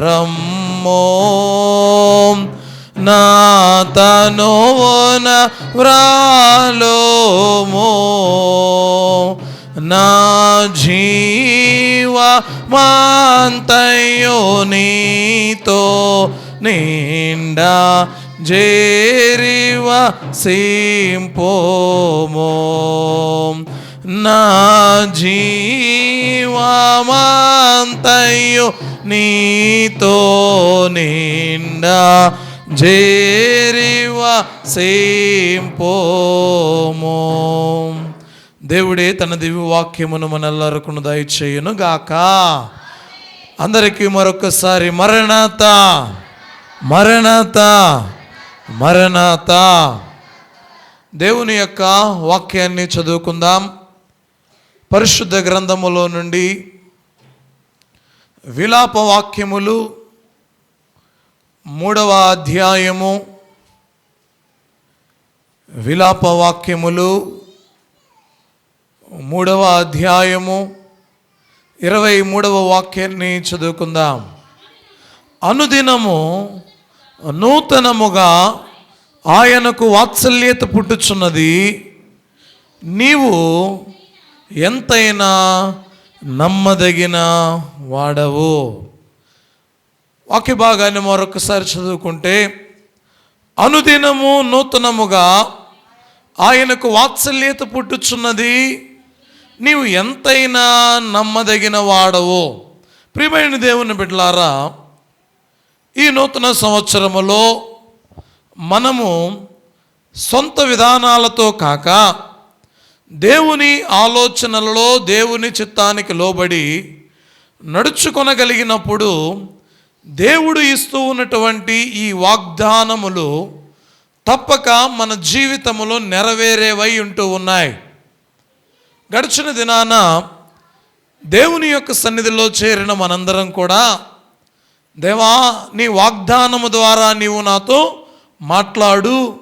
రమ్మో నా తనువున వ్రాలోమో నా జీవ మాంతయో నీతో నిండా జేరివ సింపోమో నా జీవమంతయు నీతో నిండా జేరివ సేంపోమో. దేవుడే తన దివ్య వాక్యమును మనల్లరకును దయచేయును గాక అందరికీ మరొకసారి మరణత మరణత మరణత. దేవుని యొక్క వాక్యాన్ని చదువుకుందాం. పరిశుద్ధ గ్రంథములో నుండి విలాప వాక్యములు మూడవ అధ్యాయము విలాప వాక్యములు మూడవ అధ్యాయము ఇరవై మూడవ వాక్యాన్ని చదువుకుందాం. అనుదినము నూతనముగా ఆయనకు వాత్సల్యత పుట్టుచున్నది. నీవు ఎంతైనా నమ్మదగిన వాడవు. వాక్య భాగాన్ని మరొకసారి చదువుకుంటే అనుదినము నూతనముగా ఆయనకు వాత్సల్యత పుట్టుచున్నది. నీవు ఎంతైనా నమ్మదగిన వాడవు. ప్రియమైన దేవుని బిడ్డలారా ఈ నూతన సంవత్సరములో మనము సొంత విధానాలతో కాక దేవుని ఆలోచనలలో దేవుని చిత్తానికి లోబడి నడుచుకొనగలిగినప్పుడు దేవుడు ఇస్తూ ఉన్నటువంటి ఈ వాగ్దానములు తప్పక మన జీవితములో నెరవేరేవై ఉంటూ ఉన్నాయి. గడిచిన దినాన దేవుని యొక్క సన్నిధిలో చేరిన మనందరం కూడా దేవా నీ వాగ్దానము ద్వారా నీవు నాతో మాట్లాడు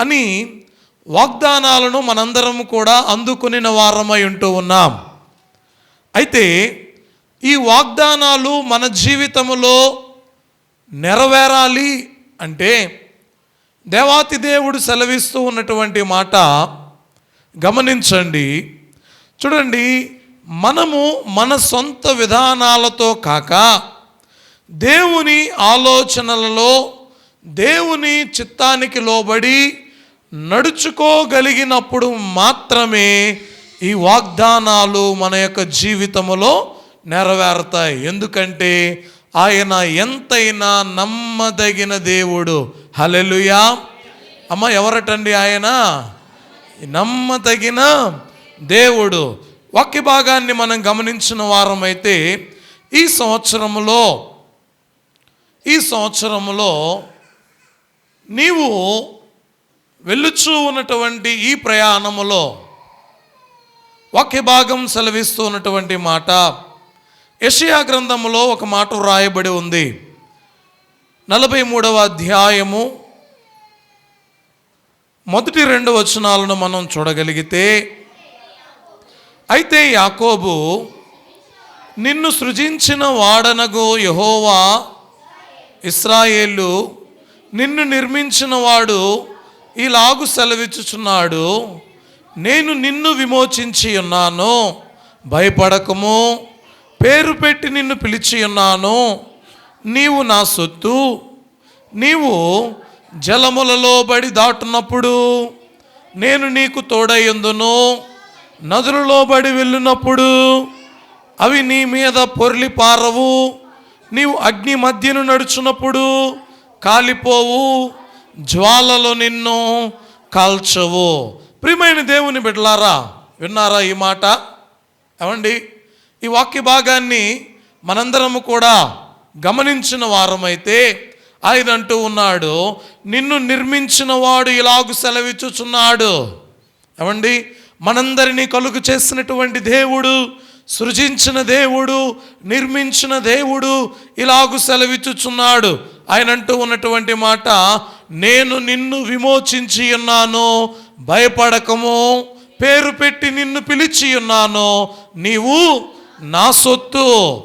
అని వాగ్దానాలను మనందరం కూడా అందుకునిన వారమై ఉంటూ ఉన్నాం. అయితే ఈ వాగ్దానాలు మన జీవితంలో నెరవేరాలి అంటే దేవాతి దేవుడు సెలవిస్తూ ఉన్నటువంటి మాట గమనించండి. చూడండి మనము మన సొంత విధానాలతో కాక దేవుని ఆలోచనలలో దేవుని చిత్తానికి లోబడి నడుచుకోగలిగినప్పుడు మాత్రమే ఈ వాగ్దానాలు మన యొక్క జీవితంలో నెరవేరుతాయి. ఎందుకంటే ఆయన ఎంతైనా నమ్మదగిన దేవుడు. హలెలుయా అమ్మ ఎవరటండి ఆయన? నమ్మదగిన దేవుడు. వాక్య భాగాన్ని మనం గమనించిన వారమైతే ఈ సంవత్సరములో ఈ సంవత్సరములో నీవు వెళ్ళుచూ ఉన్నటువంటి ఈ ప్రయాణములో వాక్య భాగం సెలవిస్తూ ఉన్నటువంటి మాట యషయా గ్రంథములో ఒక మాట వ్రాయబడి ఉంది. నలభై మూడవ అధ్యాయము మొదటి రెండు వచనాలను మనం చూడగలిగితే అయితే యాకోబు నిన్ను సృజించిన వాడనగు యహోవా ఇస్రాయేలు నిన్ను నిర్మించిన వాడు ఇలాగు సెలవిచ్చుచున్నాడు నేను నిన్ను విమోచించి ఉన్నాను భయపడకము. పేరు పెట్టి నిన్ను పిలిచి ఉన్నాను. నీవు నా సొత్తు. నీవు జలములలో బడి దాటున్నప్పుడు నేను నీకు తోడయ్యందును నదులలో బడి వెళ్ళినప్పుడు అవి నీ మీద పొర్లి పారవు. నీవు అగ్ని మధ్యను నడుచున్నప్పుడు కాలిపోవు. జ్వాలలో నిన్ను కాల్చవు. ప్రియమైన దేవుని బిడ్డలారా విన్నారా ఈ మాట? ఏమండి? ఈ వాక్య భాగాన్ని మనందరము కూడా గమనించిన వారమైతే ఆయన అంటూ ఉన్నాడు నిన్ను నిర్మించిన వాడు ఇలాగు సెలవిచ్చుచున్నాడు. ఏమండి? మనందరినీ కలుగు చేసినటువంటి దేవుడు సృజించిన దేవుడు నిర్మించిన దేవుడు ఇలాగు సెలవిచ్చుచున్నాడు. ఆయన అంటూ ఉన్నటువంటి మాట నేను నిన్ను విమోచించి ఉన్నాను భయపడకము. పేరు పెట్టి నిన్ను పిలిచి ఉన్నాను నీవు నా సొత్తు.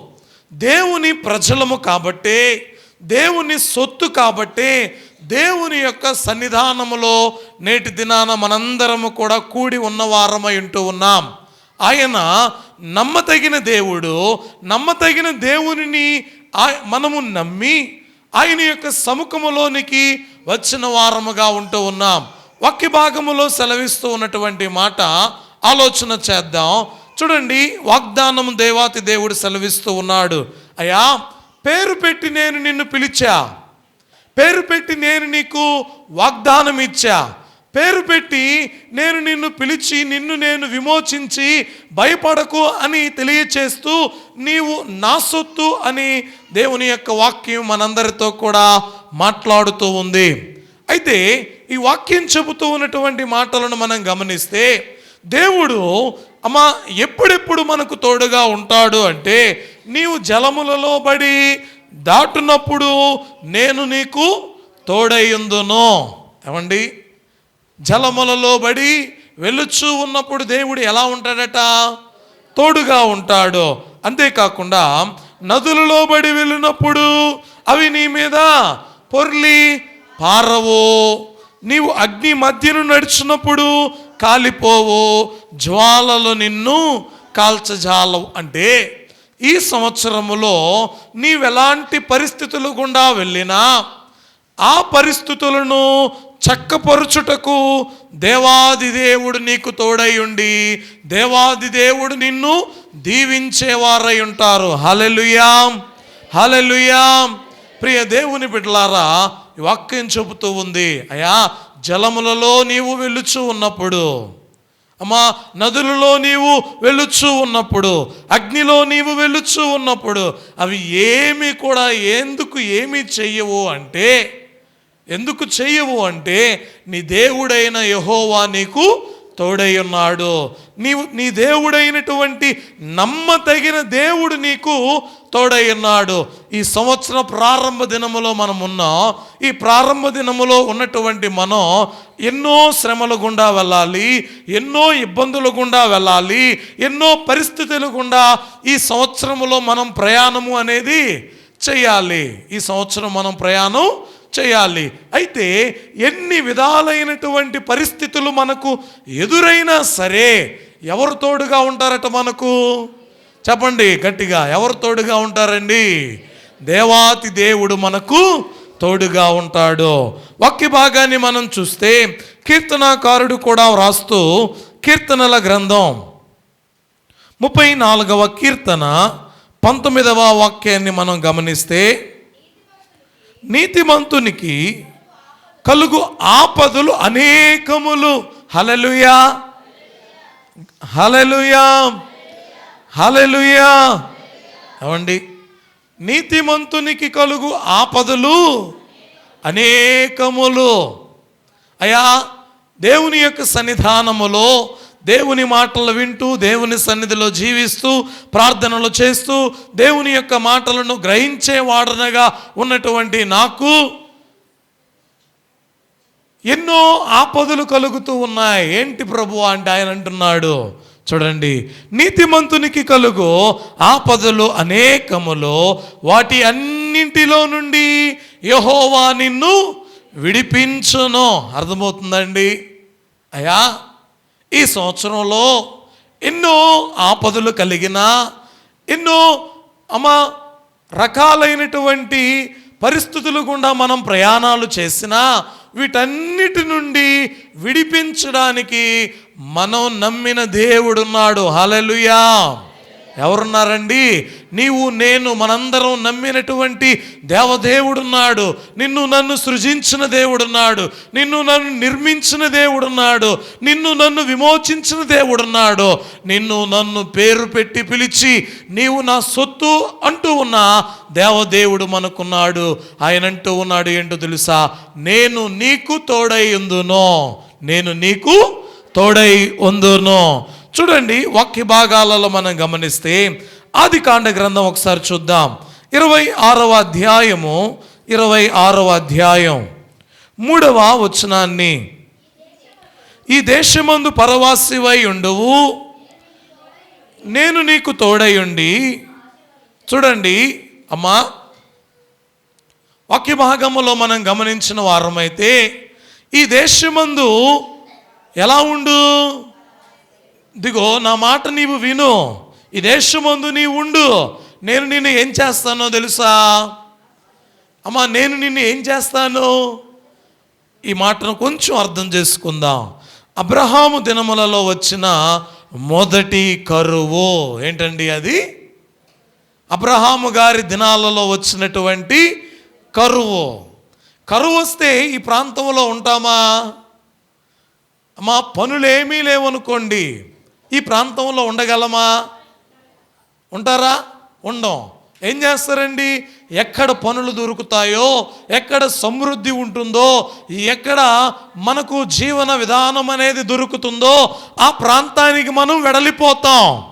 దేవుని ప్రజలము కాబట్టే దేవుని సొత్తు కాబట్టే దేవుని యొక్క సన్నిధానములో నేటి దినాన మనందరము కూడా కూడి ఉన్నవారమై ఉంటూ ఉన్నాం. ఆయన నమ్మతగిన దేవుడు నమ్మతగిన దేవునిని మనము నమ్మి ఆయన యొక్క సముఖములోనికి వచ్చిన వారముగా ఉంటూ ఉన్నాం. వాక్య భాగములో సెలవిస్తూ ఉన్నటువంటి మాట ఆలోచన చేద్దాం. చూడండి వాగ్దానం దేవాతి దేవుడు సెలవిస్తూ ఉన్నాడు. అయ్యా పేరు పెట్టి నేను నిన్ను పిలిచా. పేరు పెట్టి నేను నీకు వాగ్దానం ఇచ్చా పేరు పెట్టి నేను నిన్ను పిలిచి నిన్ను నేను విమోచించి భయపడకు అని తెలియచేస్తూ నీవు నా సొత్తు అని దేవుని యొక్క వాక్యం మనందరితో కూడా మాట్లాడుతూ ఉంది. అయితే ఈ వాక్యం చెబుతూ ఉన్నటువంటి మాటలను మనం గమనిస్తే దేవుడు అమ్మా ఎప్పుడెప్పుడు మనకు తోడుగా ఉంటాడు అంటే నీవు జలములలో బడి దాటునప్పుడు నేను నీకు తోడయ్యుందును ఏమండి? జలములలో బడి వెలుచు ఉన్నప్పుడు దేవుడు ఎలా ఉంటాడట? తోడుగా ఉంటాడు. అంతేకాకుండా నదులలో బడి వెళ్ళినప్పుడు అవి నీ మీద పొర్లి పారవు. నీవు అగ్ని మధ్యను నడిచినప్పుడు కాలిపోవు. జ్వాలలు నిన్ను కాల్చజాలవు. అంటే ఈ సంవత్సరములో నీవెలాంటి పరిస్థితులు గుండా వెళ్ళినా ఆ పరిస్థితులను చక్కపరుచుటకు దేవాది దేవుడు నీకు తోడై ఉండి దేవాది దేవుడు నిన్ను దీవించేవారై ఉంటారు. హలెలుయాం హలెలుయాం ప్రియ దేవుని బిడ్డలారా వాక్యం చెబుతూ ఉంది అయ్యా జలములలో నీవు వెలుచు ఉన్నప్పుడు అమ్మా నదులలో నీవు వెలుచు ఉన్నప్పుడు అగ్నిలో నీవు వెలుచు ఉన్నప్పుడు అవి ఏమి కూడా ఎందుకు ఏమి చెయ్యవు అంటే ఎందుకు చేయవు అంటే నీ దేవుడైన యహోవా నీకు తోడై ఉన్నాడు. నీవు నీ దేవుడైనటువంటి నమ్మతగిన దేవుడు నీకు తోడై ఉన్నాడు. ఈ సంవత్సర ప్రారంభ దినములో మనం ఉన్నాం ఈ ప్రారంభ దినములో ఉన్నటువంటి మనం ఎన్నో శ్రమల గుండా వెళ్ళాలి ఎన్నో ఇబ్బందుల గుండా వెళ్ళాలి ఎన్నో పరిస్థితుల గుండా ఈ సంవత్సరములో మనం ప్రయాణము అనేది చేయాలి. ఈ సంవత్సరం మనం ప్రయాణం చేయాలి. అయితే ఎన్ని విధాలైనటువంటి పరిస్థితులు మనకు ఎదురైనా సరే ఎవరు తోడుగా ఉంటారట మనకు? చెప్పండి గట్టిగా ఎవరు తోడుగా ఉంటారండి? దేవాతి దేవుడు మనకు తోడుగా ఉంటాడు. వాక్య భాగాన్ని మనం చూస్తే కీర్తనాకారుడు కూడా వ్రాస్తూ కీర్తనల గ్రంథం ముప్పై నాలుగవ కీర్తన పంతొమ్మిదవ వాక్యాన్ని మనం గమనిస్తే నీతిమంతునికి కలుగు ఆపదలు అనేకములు. హలలుయా హలలుయా హలలుయా ఏమండి? నీతిమంతునికి కలుగు ఆపదలు అనేకములు. అయా దేవుని యొక్క సన్నిధానములో దేవుని మాటలు వింటూ దేవుని సన్నిధిలో జీవిస్తూ ప్రార్థనలు చేస్తూ దేవుని యొక్క మాటలను గ్రహించేవాడనగా ఉన్నటువంటి నాకు ఎన్నో ఆపదలు కలుగుతూ ఉన్నాయి. ఏంటి ప్రభు అంటే ఆయన అంటున్నాడు. చూడండి నీతిమంతునికి కలుగు ఆపదలు అనేకములో. వాటి అన్నింటిలో నుండి యహోవా నిన్ను విడిపించును. అర్థమవుతుందండి? అయ్యా? ఈ సంవత్సరంలో ఎన్నో ఆపదలు కలిగిన ఎన్నో అమ్మ రకాలైనటువంటి పరిస్థితులు గుండా మనం ప్రయాణాలు చేసినా వీటన్నిటి నుండి విడిపించడానికి మనం నమ్మిన దేవుడున్నాడు. హలలుయా ఎవరున్నారండి? నీవు నేను మనందరం నమ్మినటువంటి దేవదేవుడున్నాడు. నిన్ను నన్ను సృజించిన దేవుడున్నాడు. నిన్ను నన్ను నిర్మించిన దేవుడున్నాడు. నిన్ను నన్ను విమోచించిన దేవుడున్నాడు. నిన్ను నన్ను పేరు పెట్టి పిలిచి నీవు నా సొత్తు అంటూ ఉన్న దేవదేవుడు మనకున్నాడు. ఆయన అంటూ ఉన్నాడు ఏంటో తెలుసా? నేను నీకు తోడై ఉందునో. నేను నీకు తోడై ఉందునో. చూడండి వాక్య భాగాలలో మనం గమనిస్తే ఆది కాండ గ్రంథం ఒకసారి చూద్దాం. ఇరవై ఆరవ అధ్యాయము ఇరవై ఆరవ అధ్యాయం. మూడవ వచనాన్ని. ఈ దేశమందు పరవాసివై ఉండువు నేను నీకు తోడై ఉండి చూడండి అమ్మా వాక్య భాగములో మనం గమనించిన వారమైతే ఈ దేశమందు ఎలా ఉండు? దిగో నా మాట నీవు విను. ఈ దేశమందు నీవు ఉండు. నేను నిన్ను ఏం చేస్తానో తెలుసా? అమ్మా నేను నిన్ను ఏం చేస్తాను? ఈ మాటను కొంచెం అర్థం చేసుకుందాం. అబ్రహాము దినములలో వచ్చిన మొదటి కరువు ఏంటండి అది? అబ్రహాము గారి దినాలలో వచ్చినటువంటి కరువు. కరువు వస్తే ఈ ప్రాంతంలో ఉంటామా? మా పనులేమీ లేవనుకోండి. ఈ ప్రాంతంలో ఉండగలమా? ఉంటారా? ఉండం. ఏం చేస్తారండి? ఎక్కడ పనులు దొరుకుతాయో ఎక్కడ సమృద్ధి ఉంటుందో ఎక్కడ మనకు జీవన విధానం అనేది దొరుకుతుందో ఆ ప్రాంతానికి మనం వెడలిపోతాం.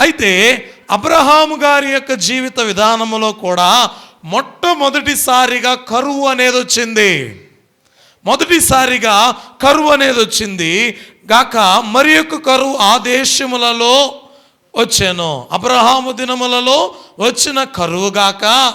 అయితే అబ్రహాము గారి యొక్క జీవిత విధానంలో కూడా మొట్టమొదటిసారిగా కరువు అనేది వచ్చింది. మొదటిసారిగా కరువు అనేది వచ్చింది. గాక మరి యొక్క కరువు ఆ దేశములలో వచ్చాను. అబ్రహాము దినములలో వచ్చిన కరువు గాక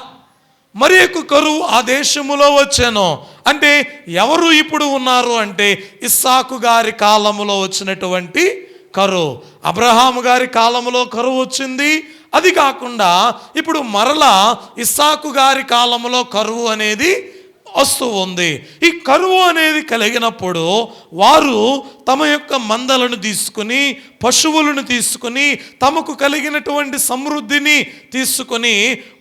మరి యొక్క కరువు ఆ దేశములో వచ్చాను. అంటే ఎవరు ఇప్పుడు ఉన్నారు అంటే ఇస్సాకు గారి కాలములో వచ్చినటువంటి కరువు. అబ్రహాము గారి కాలంలో కరువు వచ్చింది. అది కాకుండా ఇప్పుడు మరలా ఇస్సాకు గారి కాలంలో కరువు అనేది వస్తూ ఉంది. ఈ కరువు అనేది కలిగినప్పుడు వారు తమ యొక్క మందలను తీసుకుని పశువులను తీసుకుని తమకు కలిగినటువంటి సమృద్ధిని తీసుకుని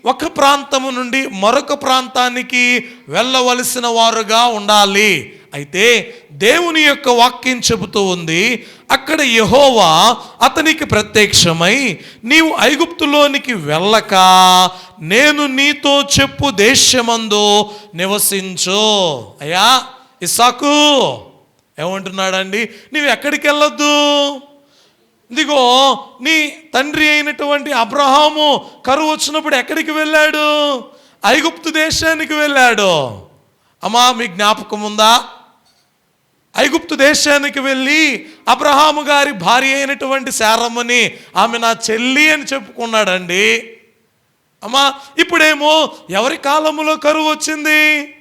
ఒక ప్రాంతము నుండి మరొక ప్రాంతానికి వెళ్ళవలసిన వారుగా ఉండాలి. అయితే దేవుని యొక్క వాక్యం చెబుతూ ఉంది అక్కడ యహోవా అతనికి ప్రత్యక్షమై నీవు ఐగుప్తులోనికి వెళ్ళక నేను నీతో చెప్పు దేశమందు నివసించు. అయ్యా ఇసాకు ఏమంటున్నాడండి? నీవు ఎక్కడికి వెళ్ళొద్దు? ఇదిగో నీ తండ్రి అయినటువంటి అబ్రహాము కరువు వచ్చినప్పుడు ఎక్కడికి వెళ్ళాడు? ఐగుప్తు దేశానికి వెళ్ళాడు. అమ్మా మీ జ్ఞాపకం ఉందా? ఐగుప్తు దేశానికి వెళ్ళి అబ్రహాము గారి భార్య అయినటువంటి శారమ్మని ఆమె నా చెల్లి అని చెప్పుకున్నాడండి. అమ్మా ఇప్పుడేమో ఎవరి కాలంలో కరువు వచ్చింది?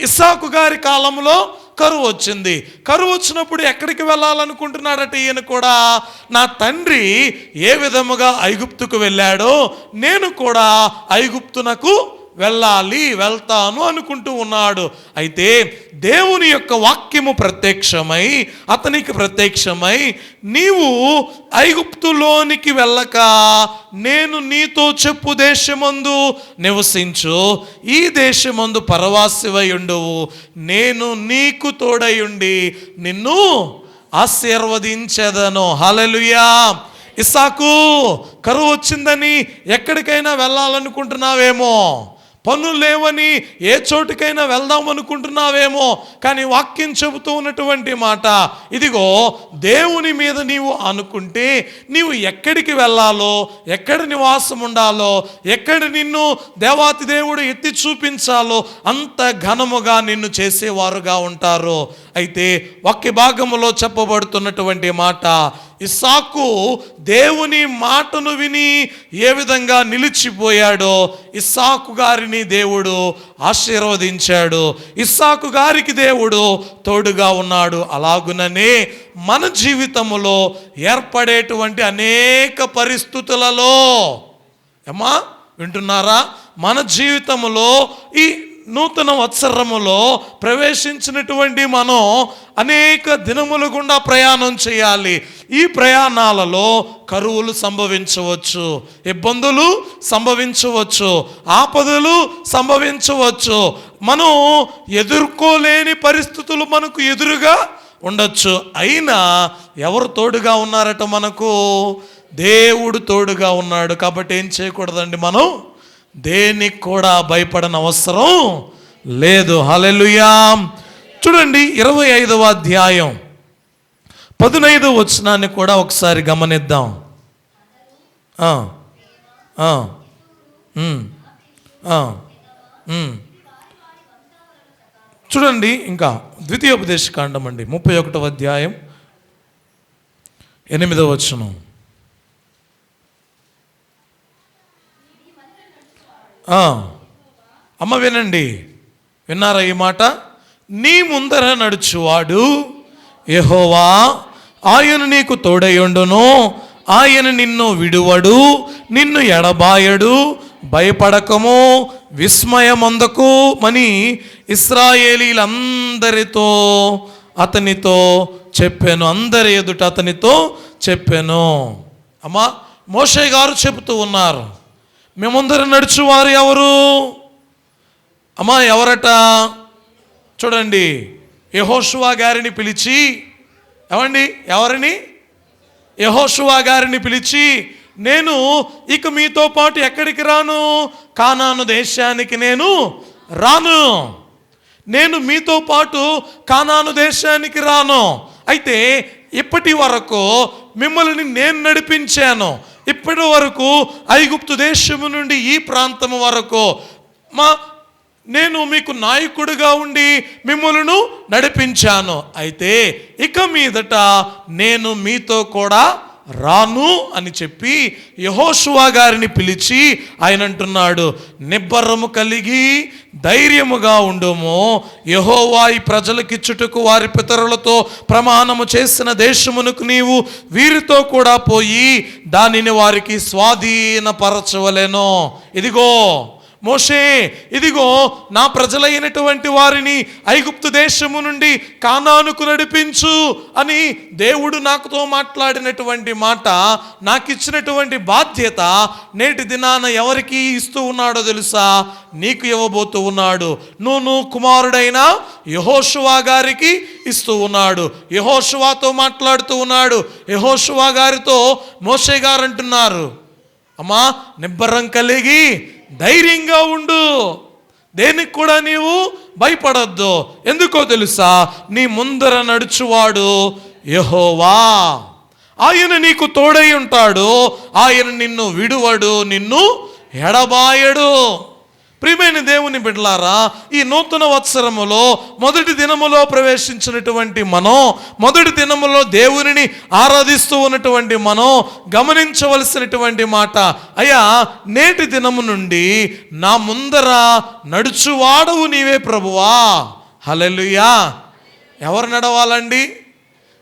ఇస్సాకు గారి కాలంలో కరువు వచ్చింది. కరువు వచ్చినప్పుడు ఎక్కడికి వెళ్ళాలనుకుంటున్నాడట ఈయన కూడా? నా తండ్రి ఏ విధముగా ఐగుప్తుకు వెళ్ళాడో నేను కూడా ఐగుప్తునకు వెళ్ళాలి వెళ్తాను అనుకుంటూ ఉన్నాడు. అయితే దేవుని యొక్క వాక్యము ప్రత్యక్షమై అతనికి ప్రత్యక్షమై నీవు ఐగుప్తులోనికి వెళ్ళక నేను నీతో చెప్పు దేశమందు నివసించు. ఈ దేశమందు పరవాసివై ఉండువు. నేను నీకు తోడయుండి నిన్ను ఆశీర్వదించదను. హలలుయా ఇసాకు కరువు వచ్చిందని ఎక్కడికైనా వెళ్ళాలనుకుంటున్నావేమో? పనులు లేవని ఏ చోటుకైనా వెళ్దాం అనుకుంటున్నావేమో కానీ వాక్యం చెబుతూ ఉన్నటువంటి మాట ఇదిగో దేవుని మీద నీవు అనుకుంటే నీవు ఎక్కడికి వెళ్ళాలో ఎక్కడ నివాసం ఉండాలో ఎక్కడ నిన్ను దేవాతి దేవుడు ఎత్తి చూపించాలో అంత ఘనముగా నిన్ను చేసేవారుగా ఉంటారు. అయితే వాక్య భాగములో చెప్పబడుతున్నటువంటి మాట ఇస్సాకు దేవుని మాటను విని ఏ విధంగా నిలిచిపోయాడో ఇస్సాకు గారిని దేవుడు ఆశీర్వదించాడు. ఇస్సాకు గారికి దేవుడు తోడుగా ఉన్నాడు. అలాగుననే మన జీవితములో ఏర్పడేటువంటి అనేక పరిస్థితులలో ఏమా? వింటున్నారా? మన జీవితంలో ఈ నూతన వత్సరములో ప్రవేశించినటువంటి మనం అనేక దినములు గుండా ప్రయాణం చేయాలి. ఈ ప్రయాణాలలో కరువులు సంభవించవచ్చు ఇబ్బందులు సంభవించవచ్చు ఆపదలు సంభవించవచ్చు. మనం ఎదుర్కోలేని పరిస్థితులు మనకు ఎదురుగా ఉండొచ్చు. అయినా ఎవరు తోడుగా ఉన్నారట మనకు? దేవుడు తోడుగా ఉన్నాడు. కాబట్టి ఏం చేయకూడదండి మనం? దేనికి కూడా భయపడని అవసరం లేదు. హలెలుయా చూడండి ఇరవై ఐదవ అధ్యాయం. పదునైదవ వచనాన్ని కూడా ఒకసారి గమనిద్దాం. చూడండి ఇంకా ద్వితీయోపదేశ కాండం అండి ముప్పై ఒకటవ అధ్యాయం ఎనిమిదవ వచనం. అమ్మ వినండి. విన్నారా ఈ మాట? నీ ముందర నడుచువాడు ఎహోవా ఆయన నీకు తోడయుండును ఆయన నిన్ను విడువడు నిన్ను ఎడబాయడు. భయపడకము విస్మయమందకు మని ఇస్రాయేలీలందరితో అతనితో చెప్పాను. అందరి ఎదుట అతనితో చెప్పాను. అమ్మా మోషే గారు చెబుతూ ఉన్నారు. మేముందరు నడుచువారు ఎవరు? అమ్మా ఎవరట? చూడండి యహోషువా గారిని పిలిచి ఏమండి? ఎవరిని? యహోషువా గారిని పిలిచి నేను ఇక మీతో పాటు ఎక్కడికి రాను? కానాను దేశానికి నేను రాను. నేను మీతో పాటు కానాను దేశానికి రాను. అయితే ఇప్పటి వరకు మిమ్మల్ని నేను నడిపించాను. ఇప్పటి వరకు ఐగుప్తు దేశము నుండి ఈ ప్రాంతము వరకు మా నేను మీకు నాయకుడిగా ఉండి మిమ్మల్ని నడిపించాను. అయితే ఇక మీదట నేను మీతో కూడా రాను అని చెప్పి యహోషువా గారిని పిలిచి ఆయన అంటున్నాడు నిబ్బరము కలిగి ధైర్యముగా ఉండుము. యహోవా ఈ ప్రజలకిచ్చుటకు వారి పితరులతో ప్రమాణము చేసిన దేశమునకు నీవు వీరితో కూడా పోయి దానిని వారికి స్వాధీనపరచవలేనో. ఇదిగో మోషే ఇదిగో నా ప్రజలైనటువంటి వారిని ఐగుప్తు దేశము నుండి కానానుకు నడిపించు అని దేవుడు నాకుతో మాట్లాడినటువంటి మాట నాకు ఇచ్చినటువంటి బాధ్యత నేటి దినాన ఎవరికి ఇస్తూ ఉన్నాడో తెలుసా? నీకు ఇవ్వబోతూ ఉన్నాడు. నువ్వు కుమారుడైన యహోషువా గారికి ఇస్తూ ఉన్నాడు. యహోషువాతో మాట్లాడుతూ ఉన్నాడు. యహోషువా గారితో మోషే గారు అంటున్నారు అమ్మా నిబ్బరం కలిగి ధైర్యంగా ఉండు. దేనికి కూడా నీవు భయపడద్దు. ఎందుకో తెలుసా? నీ ముందర నడుచువాడు యహోవా. ఆయన నీకు తోడై ఉంటాడు. ఆయన నిన్ను విడువడు నిన్ను ఎడబాయడు. ప్రియమైన దేవుని బిడ్డలారా ఈ నూతన వత్సరములో మొదటి దినములో ప్రవేశించినటువంటి మనం మొదటి దినములో దేవునిని ఆరాధిస్తూ ఉన్నటువంటి మనం గమనించవలసినటువంటి మాట అయ్యా నేటి దినము నుండి నా ముందర నడుచువాడవు నీవే ప్రభువా. హల్లెలూయా. ఎవరు నడవాలండి?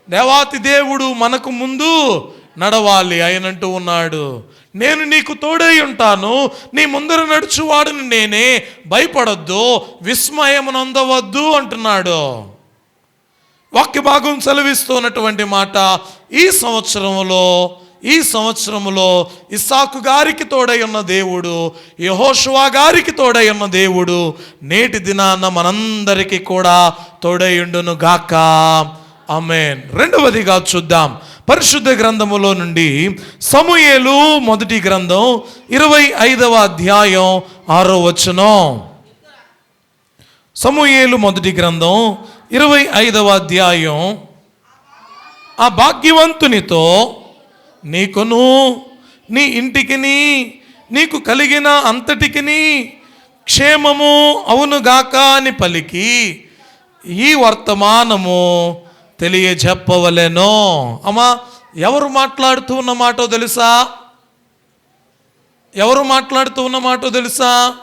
దేవాతి దేవుడు మనకు ముందు నడవాలి ఆయనంటూ ఉన్నాడు. నేను నీకు తోడై ఉంటాను. నీ ముందర నడుచువాడుని నేనే. భయపడొద్దు. విస్మయమునందవద్దు అంటున్నాడు. వాక్య భాగం సెలవిస్తున్నటువంటి మాట ఈ సంవత్సరంలో ఈ సంవత్సరంలో ఇస్సాకు గారికి తోడై ఉన్న దేవుడు యహోషువా గారికి తోడై ఉన్న దేవుడు నేటి దినాన మనందరికీ కూడా తోడైండును గాక అమేన్ రెండవదిగా చూద్దాం. పరిశుద్ధ గ్రంథములో నుండి సమూయేలు మొదటి గ్రంథం ఇరవై ఐదవ అధ్యాయం ఆరో వచనం. సమూయేలు మొదటి గ్రంథం ఇరవై ఐదవ అధ్యాయం. ఆ భాగ్యవంతునితో నీకును నీ ఇంటికిని నీకు కలిగిన అంతటికిని క్షేమము అవునుగాక అని పలికి ఈ వర్తమానము తెలియజెప్పవలెనో. అమ్మా ఎవరు మాట్లాడుతూ ఉన్న మాటో తెలుసా? ఎవరు మాట్లాడుతూ ఉన్న మాటో తెలుసా?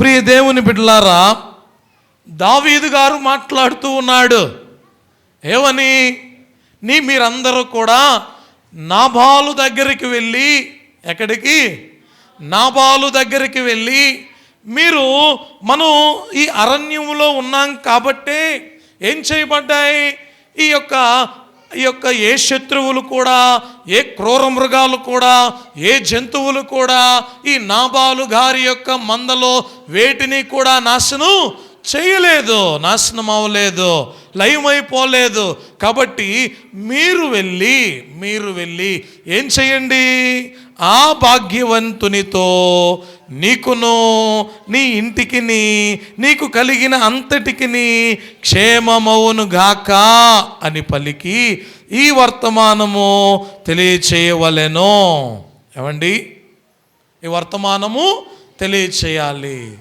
ప్రియ దేవుని బిడ్డలారా దావీదు గారు మాట్లాడుతూ ఉన్నాడు. ఏమని? నీ మీరందరూ కూడా నాభాలు దగ్గరికి వెళ్ళి ఎక్కడికి? నాభాలు దగ్గరికి వెళ్ళి మీరు మనం ఈ అరణ్యంలో ఉన్నాం కాబట్టే ఏం చేయబడ్డాయి? ఈ యొక్క ఈ యొక్క ఏ శత్రువులు కూడా ఏ క్రూర మృగాలు కూడా ఏ జంతువులు కూడా ఈ నాబాలు గారి యొక్క మందలో వేటిని కూడా నాశనం? చేయలేదు నాశనం అవ్వలేదు లయమైపోలేదు కాబట్టి మీరు వెళ్ళి మీరు వెళ్ళి ఏం చేయండి? ఆ భాగ్యవంతునితో నీకును నీ ఇంటికిని నీకు కలిగిన అంతటికిని క్షేమమవును గాక అని పలికి ఈ వర్తమానము తెలియచేయవలెనో. ఏమండి? ఈ వర్తమానము తెలియచేయాలి.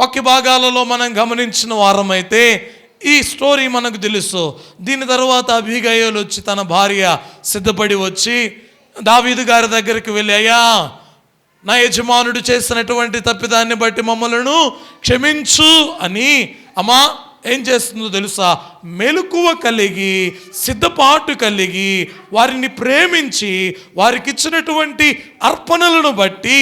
వాక్య భాగాలలో మనం గమనించిన వారమైతే ఈ స్టోరీ మనకు తెలుసు. దీని తర్వాత అభిగయోలు వచ్చి తన భార్య సిద్ధపడి వచ్చి దావీదు గారి దగ్గరికి వెళ్ళి అయ్యా నా యజమానుడు చేసినటువంటి తప్పిదాన్ని బట్టి మమ్మలను క్షమించు అని అమ్మా ఏం చేస్తుందో తెలుసా? మెలకువ కలిగి సిద్ధపాటు కలిగి వారిని ప్రేమించి వారికి ఇచ్చినటువంటి అర్పణలను బట్టి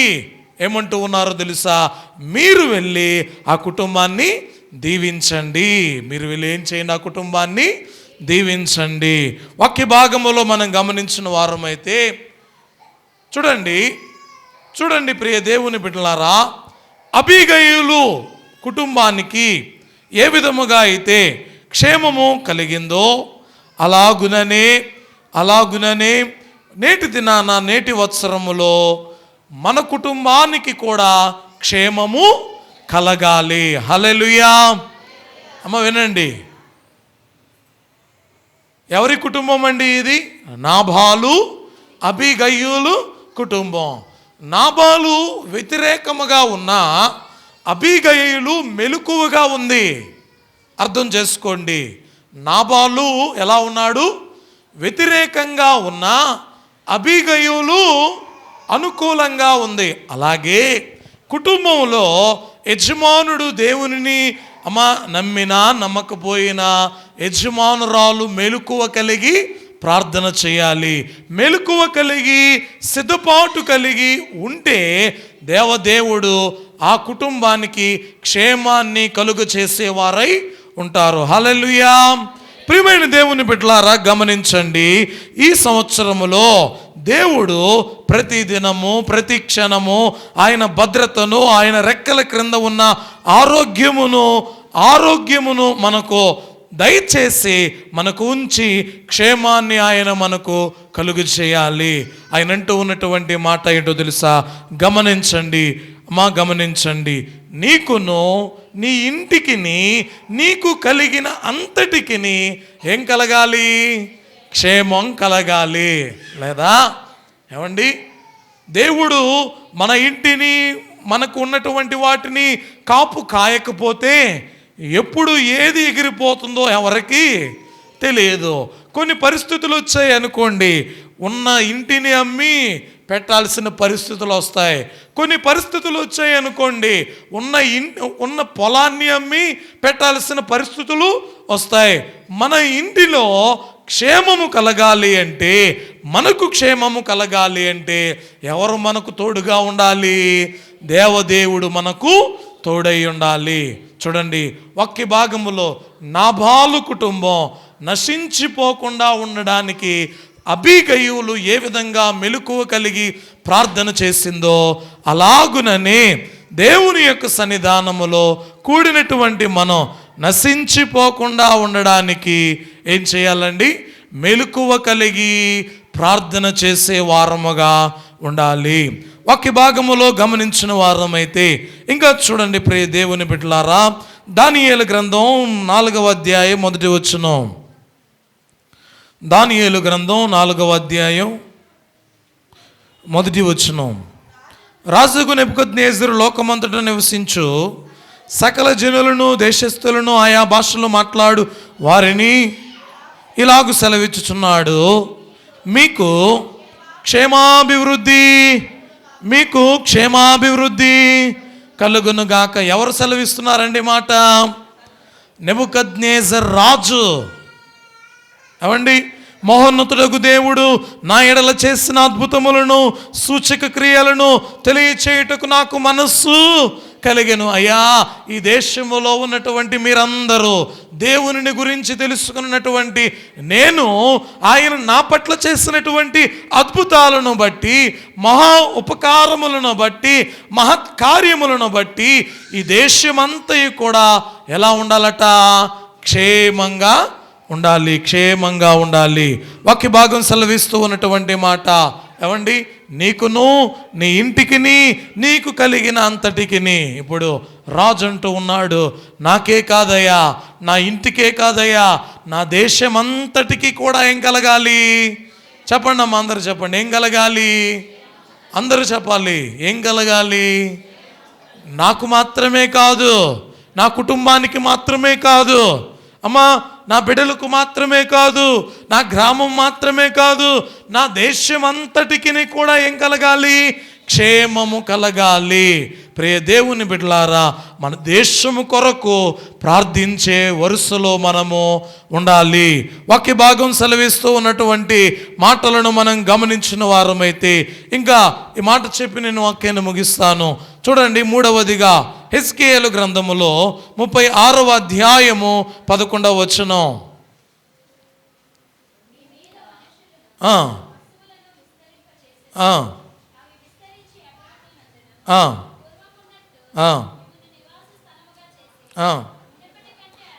ఏమంటూ ఉన్నారో తెలుసా? మీరు వెళ్ళి ఆ కుటుంబాన్ని దీవించండి. మీరు వెళ్ళి ఏం చేయండి? ఆ కుటుంబాన్ని దీవించండి. వాక్య భాగంలో మనం గమనించిన వారమైతే చూడండి చూడండి ప్రియ దేవుని బిడ్డలారా అభిగయులు కుటుంబానికి ఏ విధముగా అయితే క్షేమము కలిగిందో అలాగుననే అలాగుననే నేటి దినాన నేటి వత్సరములో మన కుటుంబానికి కూడా క్షేమము కలగాలి. హలెలుయా అమ్మ వినండి. ఎవరి కుటుంబం అండి ఇది? నాభాలు అభిగయ్యులు కుటుంబం. నాబాలు వ్యతిరేకముగా ఉన్న అభిగయులు మెలకువగా ఉంది. అర్థం చేసుకోండి. నాబాలు ఎలా ఉన్నాడు? వ్యతిరేకంగా ఉన్న అభిగయులు అనుకూలంగా ఉంది. అలాగే కుటుంబంలో యజమానుడు దేవునిని అమ్మ నమ్మినా నమ్మకపోయినా యజమానురాలు మెలకువ కలిగి ప్రార్థన చేయాలి. మెలకువ కలిగి సిద్ధపాటు కలిగి ఉంటే దేవదేవుడు ఆ కుటుంబానికి క్షేమాన్ని కలుగు చేసేవారై ఉంటారు. హలలుయా ప్రియమైన దేవుని బిడ్డలారా గమనించండి. ఈ సంవత్సరములో దేవుడు ప్రతి దినము ప్రతి క్షణము ఆయన భద్రతను ఆయన రెక్కల క్రింద ఉన్న ఆరోగ్యమును ఆరోగ్యమును మనకు దయచేసి మనకు ఉంచి క్షేమాన్ని ఆయన మనకు కలుగు చేయాలి. ఆయన అంటూ ఉన్నటువంటి మాట ఏంటో తెలుసా? గమనించండి మా గమనించండి. నీకును నీ ఇంటికిని నీకు కలిగిన అంతటికిని ఏం కలగాలి? క్షేమం కలగాలి లేదా? ఏమండి? దేవుడు మన ఇంటిని మనకు ఉన్నటువంటి వాటిని కాపు కాయకపోతే ఎప్పుడు ఏది ఎగిరిపోతుందో ఎవరికి తెలియదు. కొన్ని పరిస్థితులు వచ్చాయి అనుకోండి. ఉన్న ఇంటిని అమ్మి పెట్టాల్సిన పరిస్థితులు వస్తాయి. కొన్ని పరిస్థితులు వచ్చాయి అనుకోండి. ఉన్న ఇన్ ఉన్న పొలాన్ని అమ్మి పెట్టాల్సిన పరిస్థితులు వస్తాయి. మన ఇంటిలో క్షేమము కలగాలి అంటే మనకు క్షేమము కలగాలి అంటే ఎవరు మనకు తోడుగా ఉండాలి? దేవదేవుడు మనకు తోడై ఉండాలి. చూడండి ఒక్క భాగములో నాభాలు కుటుంబం నశించిపోకుండా ఉండడానికి అభిగయువులు ఏ విధంగా మెలకువ కలిగి ప్రార్థన చేసిందో అలాగుననే దేవుని యొక్క సన్నిధానములో కూడినటువంటి మనం నశించిపోకుండా ఉండడానికి ఏం చేయాలండి? మెలకువ కలిగి ప్రార్థన చేసే వారముగా ఉండాలి. వాక్య భాగములో గమనించిన వారమైతే ఇంకా చూడండి ప్రియ దేవుని బిడ్డలారా దానియేలు గ్రంథం నాలుగవ అధ్యాయం మొదటి వచ్చును దానియేలు గ్రంథం నాలుగవ అధ్యాయం మొదటి వచ్చును రాజుకు నెప్పుకొద్నేజరు లోకమంతటా నివసించు సకల జనులను దేశస్థులను ఆయా భాషలు మాట్లాడు. వారిని ఇలాగు సెలవిచ్చుచున్నాడు. మీకు క్షేమాభివృద్ధి మీకు క్షేమాభివృద్ధి కలుగునుగాక ఎవరు సెలవిస్తున్నారండి మాట? నెబుకద్నేజర్ రాజు. అవండి మహోన్నతుడకు దేవుడు నా ఎడల చేసిన అద్భుతములను సూచక క్రియలను తెలియచేయుటకు నాకు మనస్సు కలిగెను. అయ్యా ఈ దేశంలో ఉన్నటువంటి మీరందరూ దేవునిని గురించి తెలుసుకున్నటువంటి నేను ఆయన నా పట్ల చేసినటువంటి అద్భుతాలను బట్టి మహా ఉపకారములను బట్టి మహత్ కార్యములను బట్టి ఈ దేశమంతా కూడా ఎలా ఉండాలట? క్షేమంగా ఉండాలి క్షేమంగా ఉండాలి. వాక్య భాగం సెలవిస్తూ ఉన్నటువంటి మాట. ఏమండి? నీకును నీ ఇంటికిని నీకు కలిగిన అంతటికిని. ఇప్పుడు రాజు అంటూ ఉన్నాడు నాకే కాదయ్యా నా ఇంటికే కాదయ్యా నా దేశం అంతటికి కూడా ఏం కలగాలి? చెప్పండి అమ్మ అందరు చెప్పండి ఏం కలగాలి? అందరూ చెప్పాలి ఏం కలగాలి? నాకు మాత్రమే కాదు నా కుటుంబానికి మాత్రమే కాదు. అమ్మా నా బిడ్డలకు మాత్రమే కాదు నా గ్రామం మాత్రమే కాదు నా దేశం అంతటికి కూడా ఏం కలగాలి? క్షేమము కలగాలి. ప్రియ దేవుని బిడ్డలారా మన దేశము కొరకు ప్రార్థించే వరుసలో మనము ఉండాలి. వాక్య భాగం సెలవిస్తూ ఉన్నటువంటి మాటలను మనం గమనించిన వారమైతే ఇంకా ఈ మాట చెప్పి నేను వాక్యాన్ని ముగిస్తాను. చూడండి మూడవదిగా హెస్కేయలు గ్రంథములో ముప్పై ఆరవ అధ్యాయము పదకొండవ వచనం.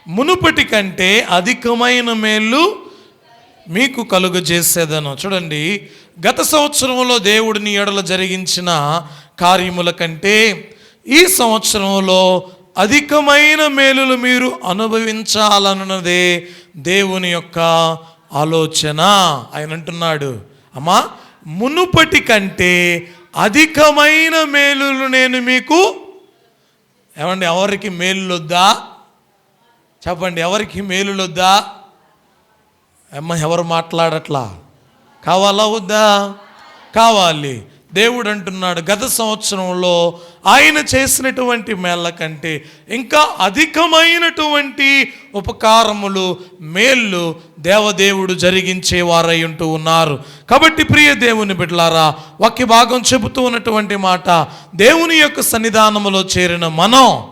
మునుపటి కంటే అధికమైన మేలు మీకు కలుగజేసేదను. చూడండి గత సంవత్సరంలో దేవుడిని ఎడల జరిగించిన కార్యముల కంటే ఈ సంవత్సరంలో అధికమైన మేలులు మీరు అనుభవించాలన్నదే దేవుని యొక్క ఆలోచన. ఆయన అంటున్నాడు అమ్మా మునుపటి కంటే అధికమైన మేలులు నేను మీకు ఏమండి ఎవరికి మేలులొద్దా? చెప్పండి ఎవరికి మేలులొద్దా? అమ్మ ఎవరు మాట్లాడట్లా? కావాలా వద్దా? కావాలి. దేవుడు అంటున్నాడు గత సంవత్సరంలో ఆయన చేసినటువంటి మేళ్ళ కంటే ఇంకా అధికమైనటువంటి ఉపకారములు మేళ్ళు దేవదేవుడు జరిగించేవారై ఉంటూ ఉన్నారు. కాబట్టి ప్రియ దేవుని బిడ్డలారా వాక్య భాగం చెబుతూ ఉన్నటువంటి మాట దేవుని యొక్క సన్నిధానములో చేరిన మనం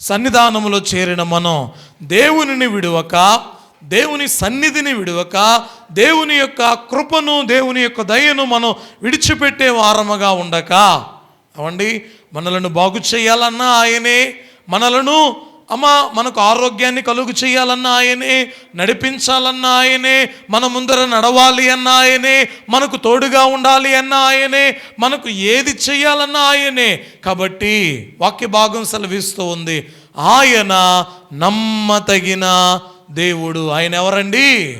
సన్నిధానములో చేరిన మనం దేవునిని విడువక దేవుని సన్నిధిని విడవక దేవుని యొక్క కృపను దేవుని యొక్క దయను మనం విడిచిపెట్టే వారముగా ఉండక. అవండి మనలను బాగు చేయాలన్నా ఆయనే మనలను అమ్మ మనకు ఆరోగ్యాన్ని కలుగు చేయాలన్న ఆయనే నడిపించాలన్న ఆయనే మన ముందర నడవాలి అన్న ఆయనే మనకు తోడుగా ఉండాలి అన్న ఆయనే మనకు ఏది చేయాలన్న ఆయనే. కాబట్టి వాక్య భాగం సెలవిస్తూ ఉంది ఆయన నమ్మతగిన దేవుడు ఆయన ఎవరండి?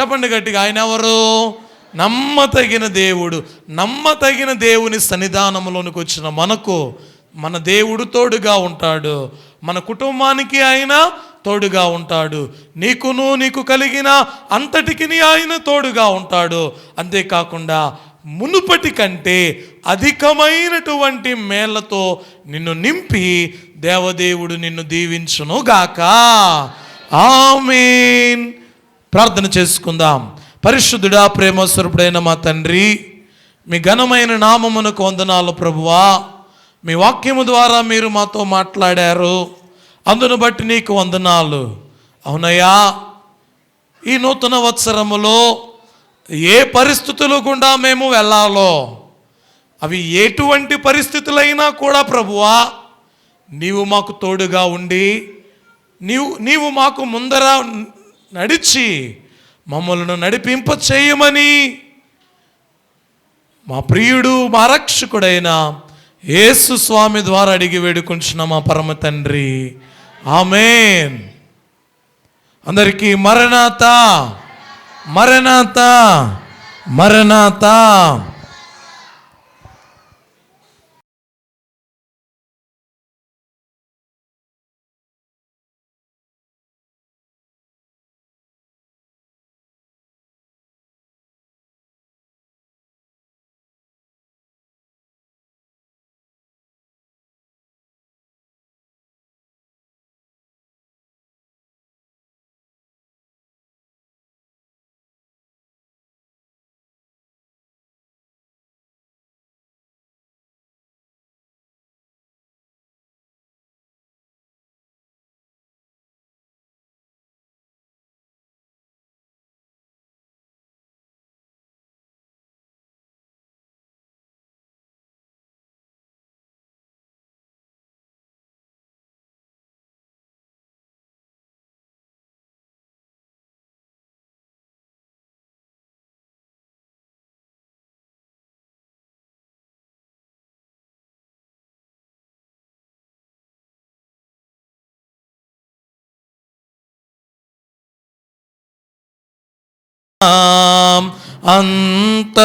చెప్పండి గట్టిగా ఆయన ఎవరు? నమ్మతగిన దేవుడు. నమ్మతగిన దేవుని సన్నిధానంలోనికి వచ్చిన మనకు మన దేవుడు తోడుగా ఉంటాడు. మన కుటుంబానికి ఆయన తోడుగా ఉంటాడు. నీకును నీకు కలిగిన అంతటికి ఆయన తోడుగా ఉంటాడు. అంతేకాకుండా మునుపటి కంటే అధికమైనటువంటి మేళ్ళతో నిన్ను నింపి దేవదేవుడు నిన్ను దీవించును గాక ఆమెన్. ప్రార్థన చేసుకుందాం. పరిశుద్ధుడా ప్రేమ స్వరూపుడైన మా తండ్రి మీ ఘనమైన నామమునకు వందనాలు ప్రభువా. మీ వాక్యము ద్వారా మీరు మాతో మాట్లాడారు. అందును బట్టి నీకు వందనాలు. అవునయ్యా ఈ నూతన వత్సరములో ఏ పరిస్థితులు గుండా మేము వెళ్ళాలో అవి ఎటువంటి పరిస్థితులైనా కూడా ప్రభువా నీవు మాకు తోడుగా ఉండి నీవు నీవు మాకు ముందర నడిచి మమ్మలను నడిపింప చేయమని మా ప్రియుడు మా రక్షకుడైన యేసు స్వామి ద్వారా అడిగి వేడుకుంటున్న మా పరమ తండ్రి. ఆమెన్. అందరికీ మరణాత మరణాత మరణాత. అంత